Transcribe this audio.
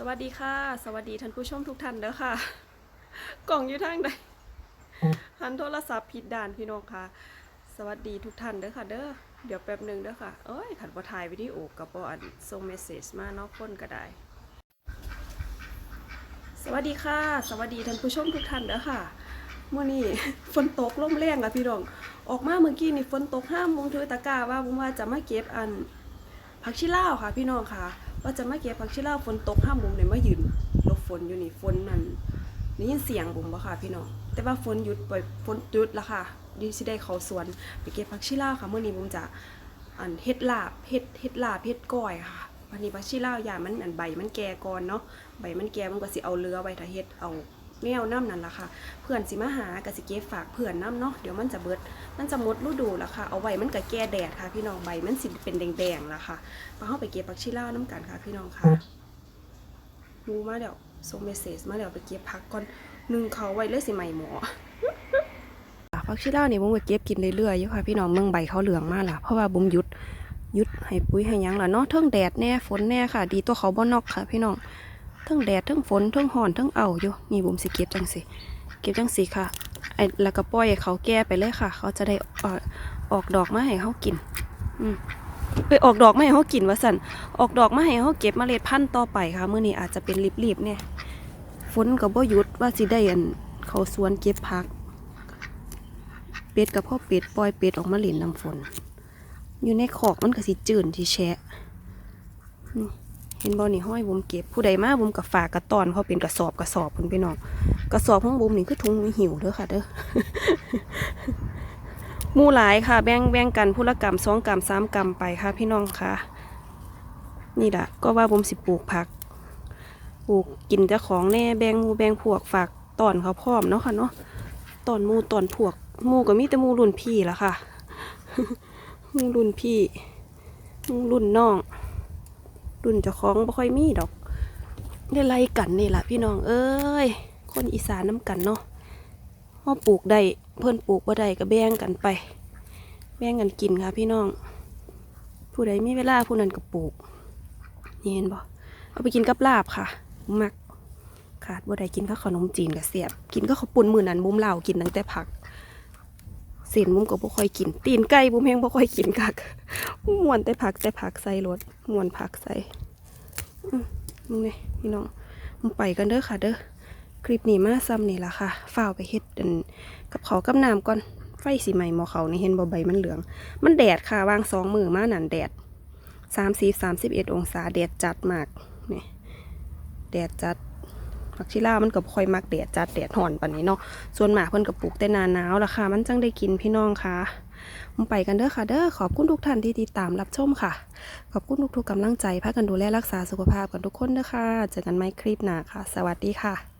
สวัสดีค่ะ สวัสดีท่านผู้ชมทุกท่านเด้อค่ะ กล่องอยู่ทางใดหันโทรศัพท์ผิดด่านพี่น้องค่ะ สวัสดีทุกท่านเด้อค่ะ เด้อเดี๋ยวแป๊บหนึงเด้อค่ะ เอ้ยขันบ่ถ่ายวิดีโอกับบ่อันส่งเมสเซจมาเนอกคนก็ได้ สวัสดีค่ะ สวัสดีท่านผู้ชมทุกท่านเด้อค่ะเมื่อนี้ฝนตกลมแรงค่ะพี่น้อง ออกมาเมื่อกี้นี่ฝนตกห้ามมงถือตะกร้าว่าผมว่าจะมาเก็บอันผักชีลาวค่ะ พี่น้องค่ะ ว่าจะมาเก็บผักชีลาฝนตกห้ามบุมเนี่ยมายืนลบฝนอยู่นี่ฝนนั่นนี่ยินเสียงบุมบ่ค่ะพี่น้องแต่ว่าฝนหยุดไปฝนหยุดละค่ะดิฉันได้เขาสวนไปเก็บผักชีลาค่ะเมื่อนี้บุมจะอันเฮ็ดลาบเฮ็ดเฮ็ดลาบเฮ็ดก้อยค่ะวันนี้ผักชีลาอยามันอันใบมันแก่ก่อนเนาะใบมันแก่มันก็สิเอาเรือไว้ถ้าเฮ็ดเอา แนวน้ำนั่นล่ะค่ะ เพื่อนสิมาหาก็สิเก็บฝากเพื่อนน้ำเนาะเดี๋ยวมันจะเบิด มันจะหมดฤดูแล้วค่ะ เอาไว้มันก็แก่แดดค่ะ พี่น้องใบมันสิเป็นแดงๆแล้วค่ะมาเข้าไปเก็บผักชีลาน้ำกันค่ะ พี่น้องค่ะรู้มาเดี๋ยวส่งเมสเซจมาเดี๋ยวไปเก็บผักก่อนหนึ่งเขาไว้เลยสิใหม่หมอผักชีลาวนี่บุ้มก็เก็บกินเรื่อยๆอยู่ค่ะ พี่น้องเมืองใบเขาเหลืองมากล่ะเพราะว่าบุ้มยุดยุดให้ปุ๋ยให้ยังล่ะเนาะเทิงแดดแน่ฝนแน่ค่ะ ดีตัวเขาบ่นอกค่ะ พี่น้อง ทิงแดดเทิงฝนเทิงห่อนเทิงเอาอยู่นี่บุ้มสิเก็บจังสิเก็บจังสิค่ะไอ้แล้วก็ปล่อยเขาแก่ไปเลยค่ะ เขาจะได้อ่ออกดอกมาให้เขากิน อืมเอยออกดอกมาให้เขากินว่าสันออกดอกมาให้เขาเก็บมเมล็ดพันธุ์ต่อไปค่ะเมื่อนี้อาจจะเป็นรีบๆเนี่ยฝนกับบ่หยุดว่าสิได้อันเขาสวนเก็บผัก เป็ดกับพ่อเป็ดปล่อยเป็ดออกมาเล่นน้ำฝน อยู่ในขอกมันก็สิจืนที่แช่ เห็นบอนี่ห้อยบุมเก็บผู้ใดมาบุมกับฝากกระตอนเขาเป็นกระสอบกระสอบคุณพี่น้องกระสอบของบุมนี่คือถุงมีหิวเด้อค่ะเด้อมู่หลายค่ะ แบ่งแบ่งกันผู้ละกรรมสองกรรมสามกรรมไปค่ะ พี่น้องค่ะ นี่แหละก็ว่าบุมสิปลูกผักปลูกกินเจ้าของแน่แบ่งมูแบ่งพวกฝากตอนเขาพร้อมเนาะค่ะเนาะตอนมูตอนพวกมูก็มีแต่มูรุ่นพี่ละค่ะมูรุ่นพี่มูรุ่นน้อง รุ่นเจ้าของบ่ค่อยมีดอกได้ไล่กันนี่แหละพี่น้องเอ้ย คนอีสานน้ำกันเนาะเฮาปลูกได้เพื่อนปลูกบ่ได้ก็แบ่งกันไป แบ่งกันกินค่ะพี่น้อง ผู้ใดมีเวลาผู้นั้นก็ปลูกนี่เห็นบ่เอาไปกินกับลาบค่ะมักขาดบ่ได้กินกับขนมจีนกับเสียบ กินก็ข้าวปุ้นมื้อนั้นบุ้มเหล้ากินตั้งแต่ผัก ส้นบุ้มก็บ่ค่อยกิน ตีนไก่บุ้มแฮงบ่ค่อยกินคักม่วนแต่ผักแต่ผักใส่รสม่วนผักใส่มึงเนี่ยพี่น้องมึงไปกันเด้อค่ะเด้อคลิปนี้มาซ้ำนี่ละค่ะฝ้าไปเฮ็ดกับเขากับน้ำก่อนไฟสีใหม่หมอเขาในเห็นบ่ใบมันเหลือง มันแดดค่ะวางสองมือมาหนันแดดสามสิบสามสิบเอ็ดองศาแดดจัดมากนี่แดดจัด ผักชีลามันก็บ่ค่อยมักแดดจัดแดดห่อนปานนี้เนาะส่วนหมากเพิ่นก็ปลูกแต่หนาหนาวละค่ะ มันจังได้กินพี่น้องค่ะมึงไปกันเด้อค่ะเด้อขอบคุณทุกท่านที่ติดตามรับชมค่ะ ขอบคุณทุกๆกำลังใจพากันดูแลรักษาสุขภาพกันทุกคนนะคะเจอกันใหม่คลิปหน้าค่ะ สวัสดีค่ะ